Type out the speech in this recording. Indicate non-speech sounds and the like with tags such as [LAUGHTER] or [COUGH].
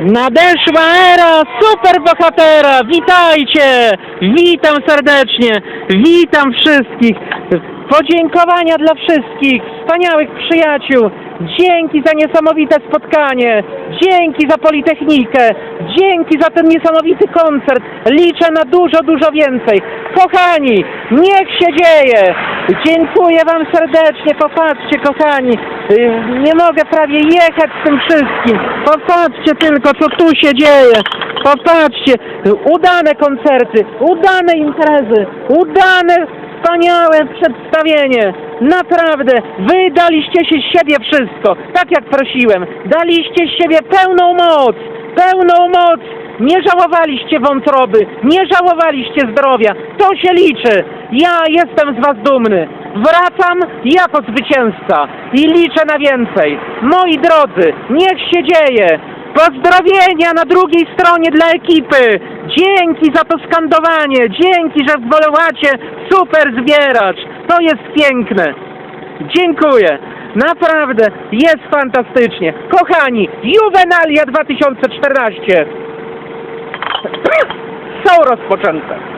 Nadeszła era superbohatera! Witajcie! Witam serdecznie! Witam wszystkich! Podziękowania dla wszystkich wspaniałych przyjaciół! Dzięki za niesamowite spotkanie! Dzięki za Politechnikę! Dzięki za ten niesamowity koncert! Liczę na dużo, dużo więcej! Kochani, niech się dzieje! Dziękuję Wam serdecznie! Popatrzcie, kochani! y, Nie mogę prawie jechać z tym wszystkim! Popatrzcie tylko, co tu się dzieje! Popatrzcie! Udane koncerty! Udane imprezy! Udane Wspaniałe przedstawienie! Naprawdę! Wy daliście się z siebie wszystko, tak jak prosiłem. Daliście z siebie pełną moc! Pełną moc! Nie żałowaliście wątroby, nie żałowaliście zdrowia. To się liczy. Ja jestem z was dumny. Wracam jako zwycięzca i liczę na więcej. Moi drodzy, niech się dzieje. Pozdrowienia na drugiej stronie dla ekipy. Dzięki za to skandowanie. Dzięki, że zwoływacie super zbieracz. To jest piękne. Dziękuję. Naprawdę jest fantastycznie. Kochani, Juvenalia 2014 [CLEARS THROAT] są rozpoczęte.